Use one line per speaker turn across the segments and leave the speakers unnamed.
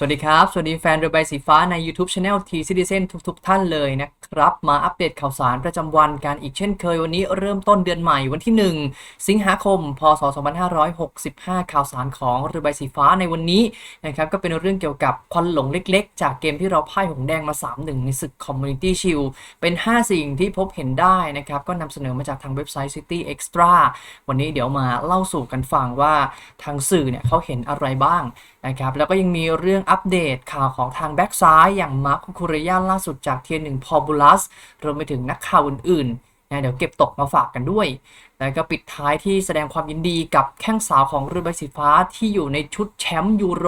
สวัสดีครับ สวัสดีแฟนเรือใบสีฟ้าใน YouTube Channel T Citizen ทุกๆท่านเลยนะ ครับ มาอัปเดตข่าวสารประจำวันกันอีกเช่นเคยวันนี้เริ่มต้นเดือนใหม่วันที่ 1 สิงหาคม พศ 2565 ข่าวสารของเรือใบสีฟ้าในวันนี้นะครับก็เป็นเรื่องเกี่ยวกับควันหลงเล็กๆ จากเกมที่เราพ่ายหงแดงมา 3-1 ในศึก Community Shield เป็น 5 สิ่งที่พบเห็นได้นะครับก็นำเสนอมาจากทางเว็บไซต์ City Extra วันนี้เดี๋ยวมาเล่าสู่กันฟังว่าทางสื่อเนี่ยเขาเห็นอะไรบ้างนะครับแล้วก็ยังมีเรื่องอัปเดตข่าวของทางแบ็กซ้ายอย่างมาร์คคุเรย่าล่าสุดจากเทียนหนึ่งพอบูลัสรวมไปถึงนักข่าวอื่นๆนะเดี๋ยวเก็บตกมาฝากกันด้วย แล้วก็ปิดท้ายที่แสดงความยินดีกับแข้งสาวของเรือใบสีฟ้าที่อยู่ในชุดแชมป์ยูโร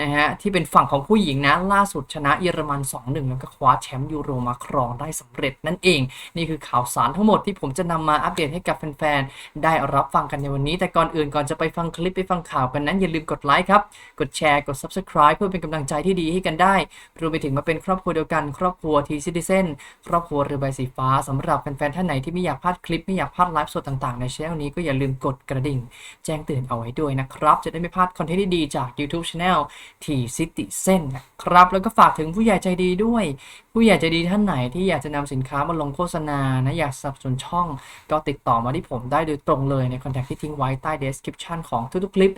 นะฮะที่เป็นฝั่งของผู้หญิงนะล่าสุดชนะเยอรมัน 2-1 แล้วก็คว้าแชมป์ยูโรมาครองได้สำเร็จนั่นเอง นี่คือข่าวสารทั้งหมดที่ผมจะนำมาอัปเดตให้กับแฟนๆ ได้รับฟังกันในวันนี้ แต่ก่อนอื่นก่อนจะไปฟังคลิปไปฟังข่าวกันนั้นอย่าลืมกดไลค์ครับ กดแชร์กด Subscribe เพื่อเป็นกำลังใจที่ดีให้กันได้รวมไปถึงมาเป็นครอบครัวเดียวกัน ครอบครัวทีซิติเซนครอบครัวเรือใบสีฟ้าสำหรับแฟนๆท่านไหนที่ไม่อยากพลาดคลิปไม่อยากพลาดไลฟ์สดต่างๆ ในช่องนี้ก็อย่าลืมกดกระดิ่ง แจ้งเตือนเอาไว้ด้วยนะครับ จะได้ไม่พลาดคอนเทนต์ดีๆจาก YouTube Channel T Citizen นะครับ แล้วก็ฝากถึงผู้ใหญ่ใจดีด้วย ผู้ใหญ่ใจดีท่านไหนที่อยากจะนำสินค้ามาลงโฆษณานะอยากสนับสนุนช่อง ก็ติดต่อมาที่ผมได้โดยตรงเลยในคอนแทคที่ทิ้งไว้ใต้ description ของทุกๆคลิป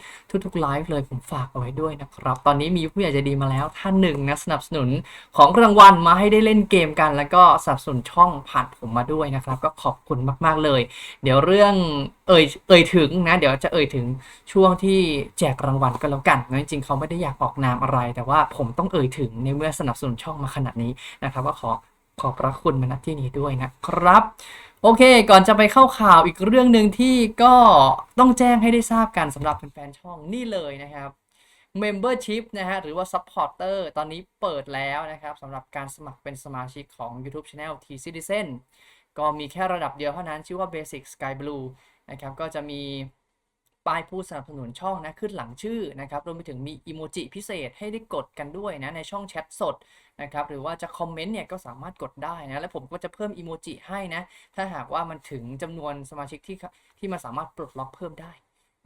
ทุกๆไลฟ์เลยผมฝากเอาไว้ด้วยนะครับ ตอนนี้มีผู้ใหญ่ใจดีมาแล้วท่านหนึ่งนะสนับสนุนของรางวัลมาให้ได้เล่นเกมกัน แล้วก็สนับสนุนช่องผ่านผมมาด้วยนะครับ ก็ขอบคุณมากๆเลย เดี๋ยวเรื่องเอ่ยเอ่ยถึงนะ เดี๋ยวจะเอ่ยถึงช่วงที่แจกรางวัลก็แล้วกันนะจริงๆเขาไม่ได้อยากออกนามอะไร แต่ว่าผมต้องเอ่ยถึงในเมื่อสนับสนุนช่องมาขนาดนี้นะครับว่าขอขอบพระคุณมาณที่นี้ด้วยนะครับ โอเค ก่อนจะไปเข้าข่าวอีกเรื่องหนึ่งที่ก็ต้องแจ้งให้ได้ทราบกันสำหรับแฟนๆช่องนี่เลยนะครับ Membership นะฮะหรือว่า Supporter ตอนนี้เปิดแล้วนะครับสำหรับการสมัครเป็นสมาชิกของ YouTube Channel T Citizen ก็มีแค่ระดับเดียวเท่านั้นชื่อว่า Basic Sky Blue นะครับก็จะมีป้ายผู้สนับสนุนช่องนะขึ้นหลังชื่อนะครับรวมไปถึงมีอีโมจิพิเศษให้ได้กดกันด้วยนะในช่องแชทสด นะครับหรือว่าจะคอมเมนต์เนี่ยก็สามารถกดได้นะและผมก็จะเพิ่มอีโมจิให้นะถ้าหากว่ามันถึงจำนวนสมาชิกที่ที่มันสามารถปลดล็อกเพิ่มได้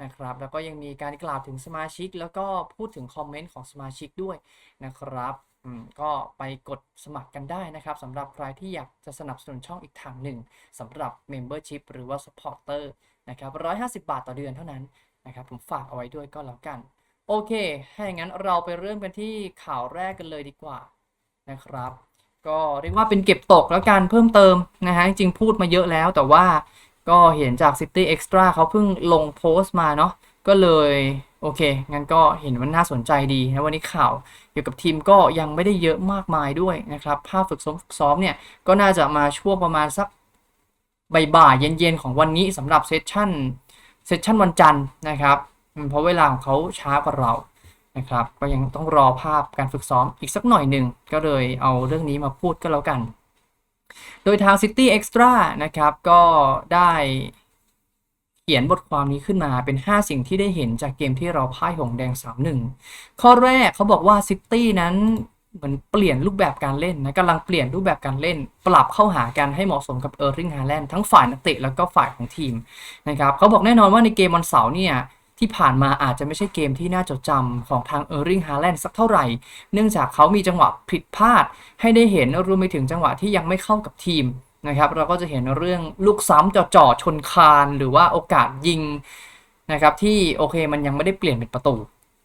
นะครับแล้วก็ยังมีการกล่าวถึงสมาชิก แล้วก็พูดถึงคอมเมนต์ของสมาชิกด้วยนะครับอืมก็ไปกดสมัครกันได้นะครับสำหรับใครที่อยากจะสนับสนุนช่องอีกทางหนึ่งสำหรับ Membership หรือว่า Supporter นะครับ150 บาทต่อเดือนเท่านั้นนะครับผมฝากเอาไว้ด้วยก็แล้วกัน โอเค ถ้าอย่างนั้นเราไปเริ่มกันที่ข่าวแรกกันเลยดีกว่า นะครับ ก็เรียกว่าเป็นเก็บตกแล้วกันเพิ่มเติมนะฮะจริงพูดมาเยอะแล้วแต่ว่าก็เห็นจาก City Extra เขาเพิ่งลงโพสต์มาเนาะก็เลยโอเค งั้นก็เห็นว่าน่าสนใจดีนะวันนี้ข่าวเกี่ยวกับทีมก็ยังไม่ได้เยอะมากมายด้วยนะครับ ภาพฝึกซ้อมฝึกซ้อมเนี่ย ก็น่าจะมาช่วงประมาณสักบ่ายๆเย็นๆ ของวันนี้สำหรับเซสชั่นเซสชั่นวันจันทร์นะครับ เพราะเวลาของเขาช้ากว่าเรา นะครับ ก็ยังต้องรอภาพการฝึกซ้อมอีกสักหน่อยหนึ่ง ก็เลยเอาเรื่องนี้มาพูดก็แล้วกัน โดยทาง City Extra นะครับ ก็ได้เขียนบทความนี้ขึ้นมาเป็น 5 สิ่งที่ได้เห็นจากเกมที่เราพ่ายหงแดง 3-1 ข้อแรกเขาบอกว่า City นั้นเหมือนเปลี่ยนรูปแบบการเล่นนะกำลังเปลี่ยนรูปแบบการเล่น ปรับเข้าหากันให้เหมาะสมกับเออร์ริงฮาแลนด์ทั้งฝ่ายนักเตะแล้วก็ฝ่ายของทีมนะครับเขาบอกแน่นอนว่าในเกมวันเสาร์เนี่ย ที่ผ่านมาอาจจะไม่ใช่เกมที่น่าจดจำของทางเออร์ริงฮาแลนด์สักเท่าไหร่ เนื่องจากเขามีจังหวะผิดพลาด ให้ได้เห็นรวมไปถึงจังหวะที่ยังไม่เข้ากับทีมนะครับเราก็จะเห็นเรื่องลูกซ้ำจ่อๆชนคานหรือว่าโอกาสยิงนะครับที่โอเคมันยังไม่ได้เปลี่ยนเป็นประตู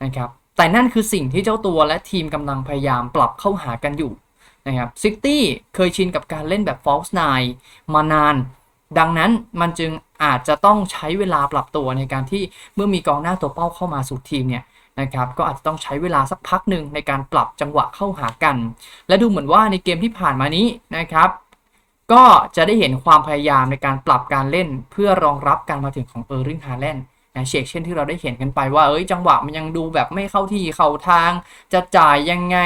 นะครับแต่นั่นคือสิ่งที่เจ้าตัวและทีมกำลังพยายามปรับเข้าหากันอยู่นะครับซิตี้เคยชินกับการเล่นแบบ false nine มานาน ดังนั้นมันจึง อาจจะต้องใช้เวลาปรับตัวในการที่เมื่อมีกองหน้าตัวเป้าเข้ามาสู่ทีมเนี่ยนะครับก็อาจจะต้องใช้เวลาสักพักหนึ่งในการปรับจังหวะเข้าหากัน และดูเหมือนว่าในเกมที่ผ่านมานี้นะครับ ก็จะได้เห็นความพยายามในการปรับการเล่นเพื่อรองรับการมาถึงของเออร์ริงฮาแลนด์นะเชกเช่นที่เราได้เห็นกันไปว่าเอ้ยจังหวะมันยังดูแบบไม่เข้าที่เข้าทาง จะจ่ายยังไง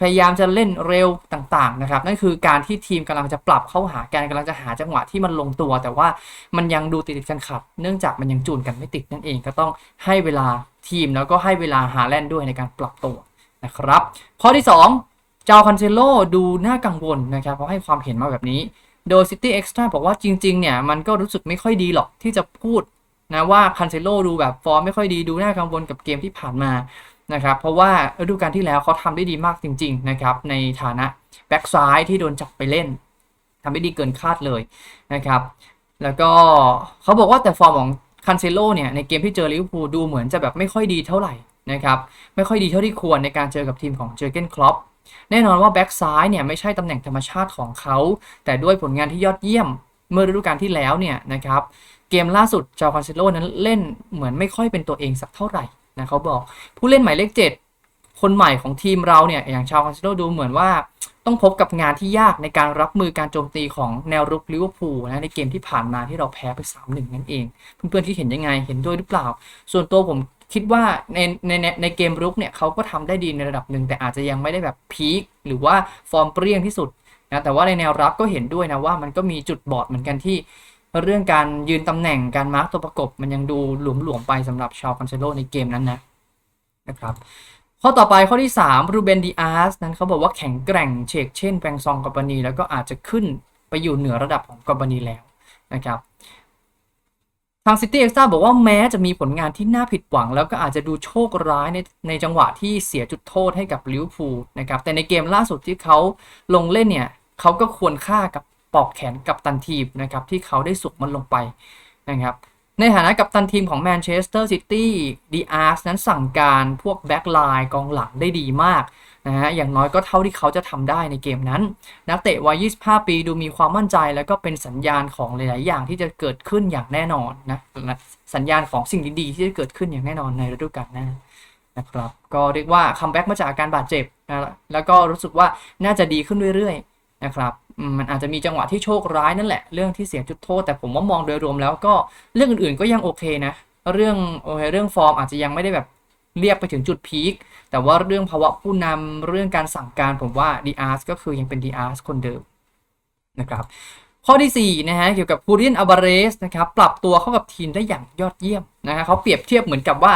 พยายามจะเล่นเร็วต่างๆนะครับ นั่นคือการที่ทีมกำลังจะปรับเข้าหากันกำลังจะหาจังหวะที่มันลงตัว แต่ว่ามันยังดูติดกันขัดเนื่องจากมันยังจูนกันไม่ติดนั่นเองก็ต้องให้เวลาทีมแล้วก็ให้เวลาหาแลนด์ด้วยในการปรับตัวนะครับ ข้อที่ 2 เจ้าคันเซโลดูน่ากังวลนะครับเพราะให้ความเห็นมาแบบนี้ โดย City Extra บอกว่าจริงๆเนี่ยมันก็รู้สึกไม่ค่อยดีหรอกที่จะพูดนะว่าคันเซโลดูแบบฟอร์มไม่ค่อยดีดูน่ากังวลกับเกมที่ผ่านมา นะครับ เพราะว่าฤดูกาลที่แล้วเขาทำได้ดีมากจริง ๆ นะครับ ในฐานะแบ็กซ้ายที่โดนจับไปเล่นทำได้ดีเกินคาดเลยนะครับ แล้วก็เขาบอกว่าแต่ฟอร์มของคันเซโลเนี่ยในเกมที่เจอลิเวอร์พูลดูเหมือนจะแบบไม่ค่อยดีเท่าไหร่นะครับไม่ค่อยดีเท่าที่ควรในการเจอกับทีมของเจอเกนคลอปแน่นอนว่าแบ็กซ้ายเนี่ยไม่ใช่ตำแหน่งธรรมชาติของเขา แต่ด้วยผลงานที่ยอดเยี่ยมเมื่อฤดูกาลที่แล้วเนี่ยนะครับเกมล่าสุดจาคันเซโลนั้นเล่นเหมือนไม่ค่อยเป็นตัวเองสักเท่าไหร่ นะเขาบอกผู้เล่นหมายเลขเจ็ดคนใหม่ของทีมเราเนี่ยอย่างชาวคันเซโลดูเหมือนว่าต้องพบกับงานที่ยากในการรับมือการโจมตีของแนวรุกลิเวอร์พูลนะในเกมที่ผ่านมาที่เราแพ้ไป 3-1 นั่นเอง เพื่อนๆที่เห็นยังไงเห็นด้วยหรือเปล่า ส่วนตัวผมคิดว่าในในในในเกมรุกเนี่ยเขาก็ทำได้ดีในระดับหนึ่งแต่อาจจะยังไม่ได้แบบพีคหรือว่าฟอร์มเปรี้ยงที่สุดนะแต่ว่าในแนวรับก็เห็นด้วยนะว่ามันก็มีจุดบอดเหมือนกันที่ เรื่องการยืนตำแหน่งการมาร์กตัวประกบมันยังดูหลวมๆไปสำหรับชาวคอนเซโลในเกมนั้นนะนะครับข้อต่อไปข้อที่3รูเบนดีอาร์สนั้นเขาบอกว่าแข็งแกร่งเชกเช่นแปงซองกับบานีแล้วก็อาจจะขึ้นไปอยู่เหนือระดับของกับบานีแล้วนะครับทางซิตี้เอ็กซ์ตาบอกว่าแม้จะมีผลงานที่น่าผิดหวัง แล้วก็อาจจะดูโชคร้ายในในจังหวะที่เสียจุดโทษให้กับลิเวอร์พูลนะครับแต่ในเกมล่าสุดที่เขาลงเล่นเนี่ยเขาก็ควรค่ากับ ปอกแขนกับตันทีมนะครับที่เขาได้สุกมันลงไปนะครับในฐานะกัปตันทีมของแมนเชสเตอร์ซิตี้ดีอาร์สนั้นสั่งการพวกแบ็กไลน์กองหลังได้ดีมากนะฮะอย่างน้อยก็เท่าที่เขาจะทำได้ในเกมนั้น นักเตะวัย 25 ปีดูมีความมั่นใจแล้วก็เป็นสัญญาณของหลาย ๆ อย่างที่จะเกิดขึ้นอย่างแน่นอนนะสัญญาณของสิ่งดีๆ ที่จะเกิดขึ้นอย่างแน่นอนในฤดูกาลหน้านะครับก็เรียกว่าคัมแบ็กมาจากอาการบาดเจ็บนะแล้วก็รู้สึกว่าน่าจะดีขึ้นเรื่อย ๆ นะครับมันอาจจะมีจังหวะที่โชคร้ายนั่นแหละ เรื่องที่เสียจุดโทษ แต่ผมว่ามองโดยรวมแล้วก็เรื่องอื่นๆก็ยังโอเคนะ เรื่องโอเคเรื่องฟอร์มอาจจะยังไม่ได้แบบเรียกไปถึงจุดพีคแต่ว่าเรื่องภาวะผู้นำเรื่องการสั่งการผมว่าดีอาร์สก็คือยังเป็นดีอาร์สคนเดิมนะครับข้อที่4นะฮะเกี่ยวกับพูรินอัลบาเรสนะครับปรับตัวเข้ากับทีมได้อย่างยอดเยี่ยมนะฮะเขาเปรียบเทียบเหมือนกับว่า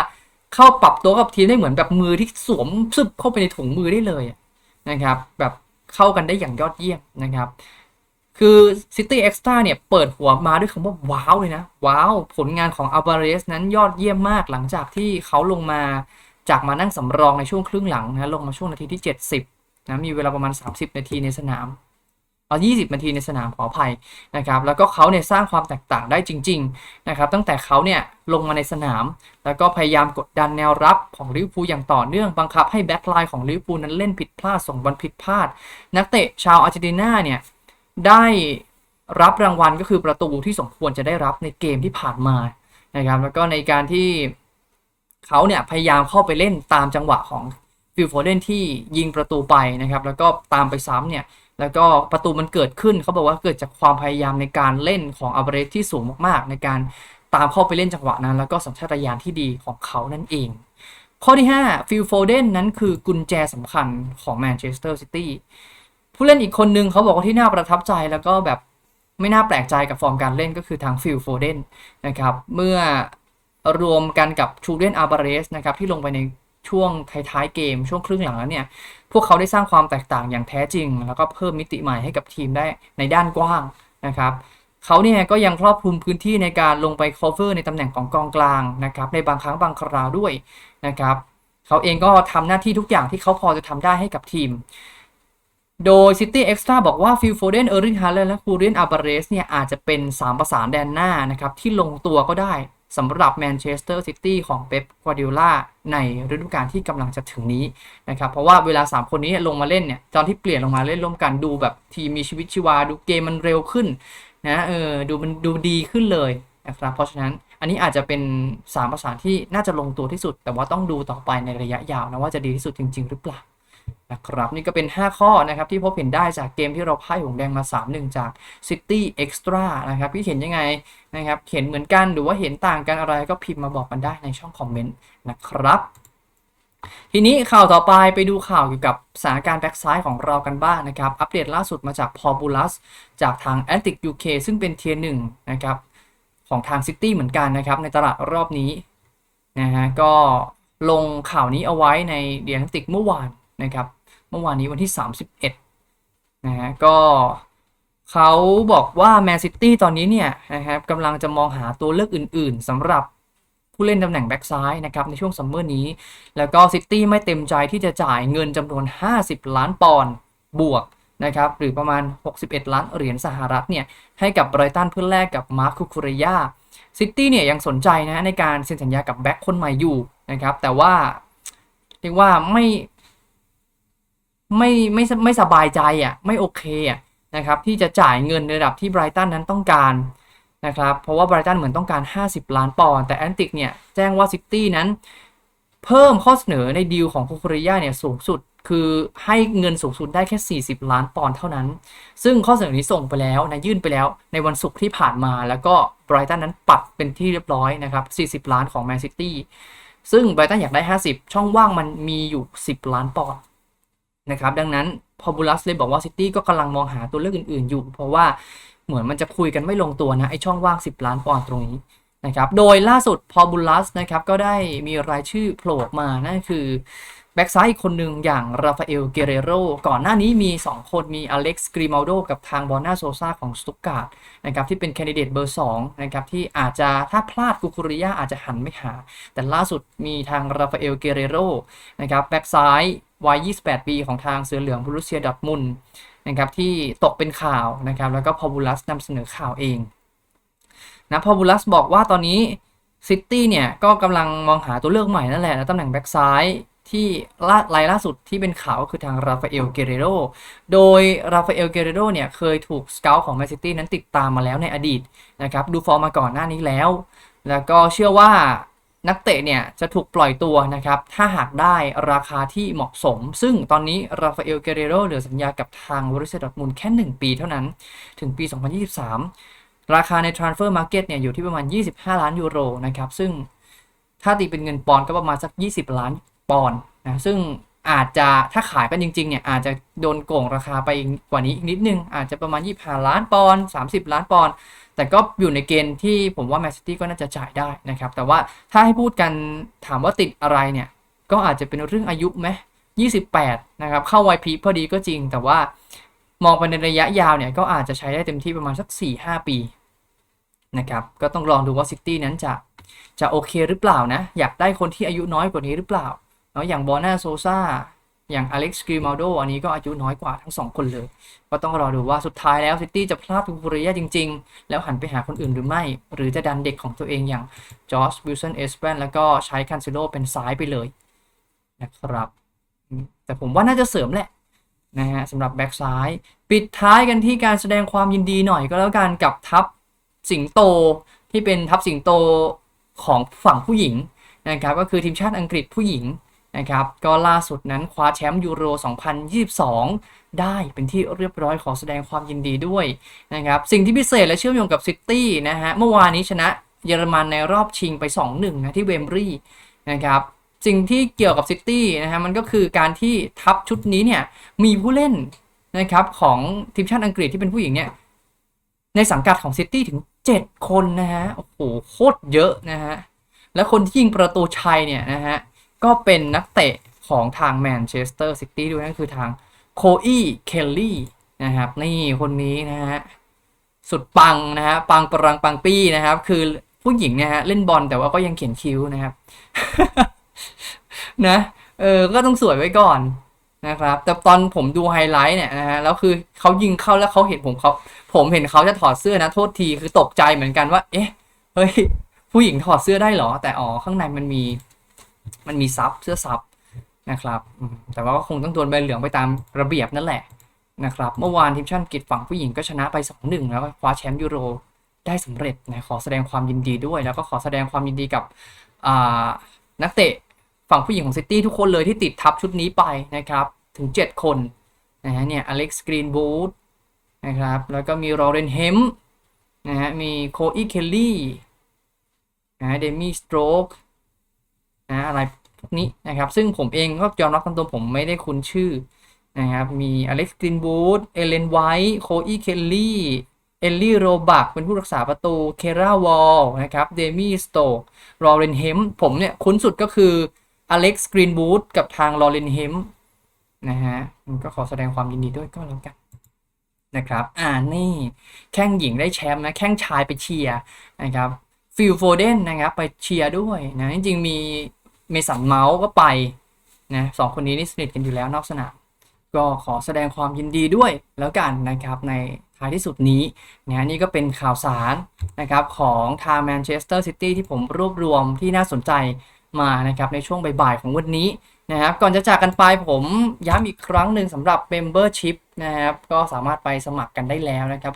เข้าปรับตัวกับทีมได้เหมือนแบบมือที่สวมซึบเข้าไปในถุงมือได้เลยนะครับแบบ เข้ากันได้อย่างยอดเยี่ยมนะครับ คือ City Extra เนี่ยเปิดหัวมาด้วยคำว่าว้าวเลยนะ ว้าว ผลงานของ a l v a r e สนั้นยอดเยี่ยมมากหลังจากที่เขาลงมาจากมานั่งสำรองในช่วงครึ่งหลังนะลงมาช่วงนาทีที่ 70นะมีเวลาประมาณ 30 นาทีในสนาม เอา 20 นาทีในสนามขออภัยนะครับแล้วก็เขาเนี่ยสร้างความแตกต่างได้จริงๆนะครับตั้งแต่เขาเนี่ยลงมาในสนาม แล้วก็พยายามกดดันแนวรับของลิเวอร์พูลอย่างต่อเนื่องบังคับให้แบ็คไลน์ของลิเวอร์พูลนั้นเล่นผิดพลาดส่งบอลผิดพลาด นักเตะชาวอาร์เจนตินาเนี่ยได้รับรางวัลก็คือประตูที่สมควรจะได้รับในเกมที่ผ่านมานะครับแล้วก็ในการที่เขาเนี่ยพยายามเข้าไปเล่นตามจังหวะของฟิลโฟเดนที่ยิงประตูไปนะครับแล้วก็ตามไปซ้ำเนี่ย แล้วก็ประตูมันเกิดขึ้นเขาบอกว่าเกิดจากความพยายามในการเล่นของอัลเบรสที่สูงมากๆ ในการตามเข้าไปเล่นจังหวะนั้น แล้วก็สัญชาตญาณที่ดีของเขานั่นเอง ข้อที่ 5 ฟิลโฟเดนนั้นคือกุญแจสำคัญของแมนเชสเตอร์ซิตี้ผู้เล่นอีกคนนึงเขาบอกว่าที่น่าประทับใจแล้วก็แบบไม่น่าแปลกใจกับฟอร์มการเล่นก็คือทางฟิลโฟเดนนะครับเมื่อรวมกันกับชูเดนอาบาเรสนะครับที่ลงไปใน ช่วงท้ายๆเกมช่วงครึ่งหลังแล้วเนี่ย พวกเขาได้สร้างความแตกต่างอย่างแท้จริง แล้วก็เพิ่มมิติใหม่ให้กับทีมได้ในด้านกว้างนะครับเขาเนี่ยก็ยังครอบคลุมพื้นที่ในการลงไป cover ในตำแหน่งของกองกลางนะครับในบางครั้งบางคราวด้วยนะครับเขาเองก็ทำหน้าที่ทุกอย่างที่เขาพอจะทำได้ให้กับทีม โดย City Extra บอกว่าฟิลโฟเดนเออร์ริงฮาร์เลนและคูเรนอัลบาเรสเนี่ยอาจจะเป็น 3 ประสานแดนหน้านะครับที่ลงตัวก็ได้ สำหรับแมนเชสเตอร์ซิตี้ของเป๊ปกัวดิโอลาในฤดูกาลที่กำลังจะถึงนี้นะครับเพราะว่าเวลา 3 คนนี้ลงมาเล่นเนี่ยตอนที่เปลี่ยนลงมาเล่นร่วมกันดูแบบทีมมีชีวิตชีวา ดูเกมมันเร็วขึ้นนะเออดูมันดูดีขึ้นเลยนะครับเพราะฉะนั้นอันนี้อาจจะเป็น3ประสาที่น่าจะลงตัวที่สุด แต่ว่าต้องดูต่อไปในระยะยาวนะว่าจะดีที่สุดจริง ๆ หรือเปล่า นะครับนี่ก็เป็น 5 ข้อนะครับที่พบเห็นได้จากเกมที่เราพ่ายหงแดงมา 3-1 จาก City Extra นะครับพี่เห็นยังไงนะครับเห็นเหมือนกันหรือว่าเห็นต่างกันอะไรก็พิมพ์มาบอกกันได้ในช่องคอมเมนต์นะครับทีนี้ข่าวต่อไปไปดูข่าวเกี่ยวกับสถานการณ์แบ็กซ้ายของเรากันบ้างนะครับ อัปเดตล่าสุดมาจากพอบูลัสจากทาง a n t i c UK ซึ่งเป็นเทียร์หนึ่งนะครับของทาง City เหมือนกันนะครับในตลาดรอบนี้นะฮะก็ลงข่าวนี้เอาไว้ในเดียนติกเมื่อวาน นะครับ เมื่อวานนี้วันที่ 31นะฮะก็เขาบอกว่าแมนซิตี้ตอนนี้เนี่ยนะครับกำลังจะมองหาตัวเลือกอื่น ๆสำหรับผู้เล่นตำแหน่งแบ็กซ้ายนะครับในช่วงซัมเมอร์นี้ แล้วก็ซิตี้ไม่เต็มใจที่จะจ่ายเงินจำนวน 50 ล้านปอนด์บวกนะครับหรือประมาณ 61 ล้านเหรียญสหรัฐเนี่ยให้กับไบรตันเพื่อแลกกับมาร์คคุคุเรยาซิตี้เนี่ยยังสนใจนะในการเซ็นสัญญากับแบ็คคนใหม่อยู่นะครับแต่ว่าเรียกว่าไม่ ไม่ไม่ไม่สบายใจอะไม่โอเคอะนะครับที่จะจ่ายเงินในระดับที่ไบรตันนั้นต้องการนะครับเพราะว่าไบรตันเหมือนต้องการ 50 ล้านปอนด์แต่แอนติกเนี่ยแจ้งว่าซิตี้นั้น เพิ่มข้อเสนอในดีลของคุคุเรยาเนี่ยสูงสุดคือให้เงินสูงสุดได้แค่ 40 ล้านปอนด์เท่านั้น ซึ่งข้อเสนอนี้ส่งไปแล้วนะยื่นไปแล้วในวันศุกร์ที่ผ่านมา แล้วก็ไบรตันนั้นปัดเป็นที่เรียบร้อยนะครับ 40 ล้านของแมนซิตี้ซึ่งไบรตันอยากได้ 50 ช่องว่างมันมีอยู่ 10 ล้านปอนด์ นะครับดังนั้นพอบูลัสเลยบอกว่าซิตี้ก็กำลังมองหาตัวเลือกอื่นๆอยู่ เพราะว่าเหมือนมันจะคุยกันไม่ลงตัวนะไอช่องว่าง 10 ล้านปอนด์ตรงนี้นะครับโดยล่าสุดพอบูลัสนะครับก็ได้มีรายชื่อโผล่ออกมานั่นคือ แบ็กซ้ายอีกคนหนึ่งอย่างราฟาเอล เกเรโรก่อนหน้านี้มี 2 คนมีอเล็กซ์กริมาลโดกับทางบอนาโซซาของสตุกการ์ดนะครับที่เป็นแคนดิเดตเบอร์2นะครับที่อาจจะถ้าพลาดกุคุริยาอาจจะหันไม่หา แต่ล่าสุดมีทางราฟาเอล เกเรโรนะครับแบ็กซ้ายวัย 28 ปีของทางเสือเหลืองบรูเซียดอร์ทมุนนะครับที่ตกเป็นข่าวนะครับแล้วก็พอบูลัสนำเสนอข่าวเองนะพอบูลัสบอกว่าตอนนี้ซิตี้เนี่ยก็กำลังมองหาตัวเลือกใหม่นั่นแหละนะตำแหน่งแบ็กซ้าย ที่ล่ารายล่าสุดที่เป็นข่าวก็คือทางราฟาเอล เกเรโร โดยราฟาเอล เกเรโรเนี่ยเคยถูกสเกลของแมนซิตี้นั้นติดตามมาแล้วในอดีตนะครับดูฟอร์มมาก่อนหน้านี้แล้ว แล้วก็เชื่อว่านักเตะเนี่ยจะถูกปล่อยตัวนะครับ ถ้าหากได้ราคาที่เหมาะสม ซึ่งตอนนี้ราฟาเอล เกเรโรเหลือสัญญากับทางบริษัทดอร์ทมุนด์แค่ 1 ปีเท่านั้น ถึงปี 2023 ราคาใน Transfer Market เนี่ยอยู่ที่ประมาณ 25 ล้านยูโรนะครับ ซึ่งถ้าตีเป็นเงินปอนด์ก็ประมาณสัก 20 ล้าน ปอนด์นะซึ่งอาจจะถ้าขายกันจริงๆเนี่ยอาจจะโดนโกงราคาไปกว่านี้อีกนิดนึง อาจจะประมาณ 25 ล้านปอนด์30 ล้านปอนด์แต่ก็อยู่ในเกณฑ์ที่ผมว่าแมนซิตี้ก็น่าจะจ่ายได้นะครับ แต่ว่าถ้าให้พูดกันถามว่าติดอะไรเนี่ย ก็อาจจะเป็นเรื่องอายุไหม28 นะครับ เข้าวัยพีพอดีก็จริง แต่ว่ามองไปในระยะยาวเนี่ยก็อาจจะใช้ได้เต็มที่ประมาณสัก 4-5 ปีนะครับก็ต้องลองดูว่าซิตี้นั้นจะจะโอเคหรือเปล่านะ อยากได้คนที่อายุน้อยกว่านี้หรือเปล่า เนาะอย่างบอนาโซซาอย่างอเล็กซ์กริมาโดอันนี้ก็อายุน้อยกว่าทั้งสองคนเลย ก็ต้องรอดูว่าสุดท้ายแล้วซิตี้จะพลาดทุกบริยาจริง ๆ แล้วหันไปหาคนอื่นหรือไม่ หรือจะดันเด็กของตัวเองอย่างจอร์จวิลสันเอสเปนแล้วก็ใช้คันซิโลเป็นซ้ายไปเลยนะครับ แต่ผมว่าน่าจะเสริมแหละนะฮะสำหรับแบ็กซ้าย ปิดท้ายกันที่การแสดงความยินดีหน่อยก็แล้วกันกับทัพสิงโตที่เป็นทัพสิงโตของฝั่งผู้หญิงนะครับก็คือทีมชาติอังกฤษผู้หญิง นะครับก็ล่าสุดนั้นคว้าแชมป์ยูโร 2022 ได้เป็นที่เรียบร้อยขอแสดงความยินดีด้วยนะครับสิ่งที่พิเศษและเชื่อมโยงกับซิตี้นะฮะเมื่อวานนี้ชนะเยอรมันในรอบชิงไป 2-1 นะที่เวมบรีนะครับสิ่งที่เกี่ยวกับซิตี้นะฮะมันก็คือการที่ทัพชุดนี้เนี่ยมีผู้เล่นนะครับของทีมชาติอังกฤษที่เป็นผู้หญิงเนี่ยในสังกัดของซิตี้ถึง 7 คนนะฮะโอ้โหโคตรเยอะนะฮะและคนที่ยิงประตูชัยเนี่ยนะฮะ ก็เป็นนักเตะของทางแมนเชสเตอร์ซิตี้ด้วยนั่นคือทางโคอีเคลลี่นะครับ นี่คนนี้นะฮะ สุดปังนะฮะ ปังปรังปังปี้นะครับ คือผู้หญิงเนี่ยฮะ เล่นบอลแต่ว่าก็ยังเขียนคิ้วนะครับ นะ เออ ก็ต้องสวยไว้ก่อนนะครับ แต่ตอนผมดูไฮไลท์เนี่ยนะฮะ แล้วคือเขายิงเข้าแล้วเขาเห็นผมเขาผมเห็นเขาจะถอดเสื้อนะ โทษทีคือตกใจเหมือนกันว่า เอ๊ะ เฮ้ย ผู้หญิงถอดเสื้อได้เหรอ แต่อ๋อข้างในมันมี มันมีซับเสื้อซับนะครับแต่ว่าก็คงต้องโดนใบเหลืองไปตามระเบียบนั่นแหละนะครับเมื่อวานทีมชาติอังกฤษฝั่งผู้หญิงก็ชนะไป 2-1 แล้วคว้าแชมป์ยูโรได้สำเร็จนะขอแสดงความยินดีด้วย แล้วก็ขอแสดงความยินดีกับนักเตะฝั่งผู้หญิงของซิตี้ทุกคนเลยที่ติดทัพชุดนี้ไปนะครับ ถึง 7 คนนะฮะเนี่ยอเล็กซ์กรีนบูธนะครับ แล้วก็มีโรเรนเฮมนะฮะมีโคอีเคลลี่นะเดมี่สโตรก นะอะไรพวกนี้นะครับ ซึ่งผมเองก็ยอมรับตามตัวผมไม่ได้คุ้นชื่อนะครับ มีอเล็กซ์กรินบูธเอเลนไวท์โคอีเคลลี่เอลลี่โรบักเป็นผู้รักษาประตู เคราวอลนะครับ เดมี่สโตกรอเรนเฮมผมเนี่ย คุ้นสุดก็คืออเล็กซ์กรีนบูธกับทางลอเรนเฮมนะฮะก็ขอแสดงความยินดีด้วยก็แล้วกันนะครับ อ่านี่แข้งหญิงได้แชมป์นะ แข้งชายไปเชียร์นะครับฟฟิลโฟเดนนะครับ ไปเชียร์ด้วยนะ จริงๆมี เมสันเมาส์ก็ไปนะสองคนนี้นี่สนิทกันอยู่แล้วนอกสนามก็ขอแสดงความยินดีด้วยแล้วกันนะครับในท้ายที่สุดนี้นะนี่ก็เป็นข่าวสารนะครับของทางแมนเชสเตอร์ซิตี้ที่ผมรวบรวมที่น่าสนใจมานะครับในช่วงบ่ายๆของวันนี้ นะครับก่อนจะจากกันไปผมย้ำอีกครั้งหนึ่งสำหรับ Membership นะครับก็สามารถไปสมัครกันได้แล้วนะครับ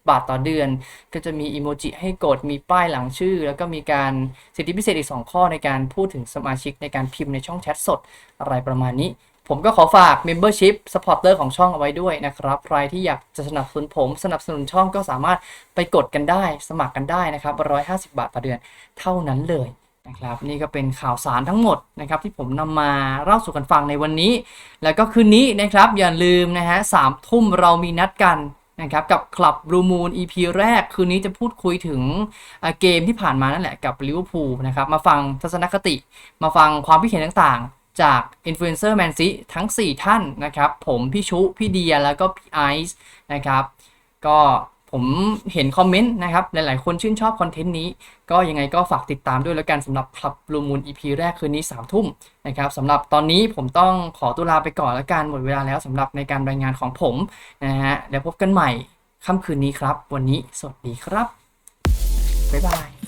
150 บาทต่อเดือน ก็จะมีอีโมจิให้กดมีป้ายหลังชื่อ แล้วก็มีการสิทธิพิเศษอีก 2 ข้อในการพูดถึงสมาชิกในการพิมพ์ในช่องแชทสดอะไรประมาณนี้ ผมก็ขอฝาก Membership Supporter ของช่องเอาไว้ด้วยนะครับ ใครที่อยากจะสนับสนุนผม สนับสนุนช่องก็สามารถไปกดกันได้ สมัครกันได้นะครับ150 บาทต่อเดือน เท่านั้นเลย นะครับนี่ก็เป็นข่าวสารทั้งหมดนะครับที่ผมนำมาเล่าสู่กันฟังในวันนี้ แล้วก็คืนนี้นะครับอย่าลืมนะฮะสามทุ่มเรามีนัดกันนะครับกับคลับ Blue Moon EP แรก คืนนี้จะพูดคุยถึงเกมที่ผ่านมานั่นแหละกับลิเวอร์พูลนะครับมาฟังทัศนคติ มาฟังความคิดเห็นต่างๆ จากอินฟลูเอนเซอร์แมนซีทั้ง 4 ท่านนะครับ ผมพี่ชุ พี่เดียแล้วก็พี่ไอซ์นะครับก็ ผมเห็นคอมเมนต์นะครับ หลาย ๆ คนชื่นชอบคอนเทนต์นี้ ก็ยังไงก็ฝากติดตามด้วยแล้วกันสำหรับคลับลูมูล EP แรกคืนนี้3ามทุ่มนะครับสำหรับตอนนี้ผมต้องขอตุลาไปก่อนแล้วกันหมดเวลาแล้วสำหรับในการรายงานของผมนะฮะแล้วพบกันใหม่ค่ำคืนนี้ครับ วันนี้สวัสดีครับบ๊ายบาย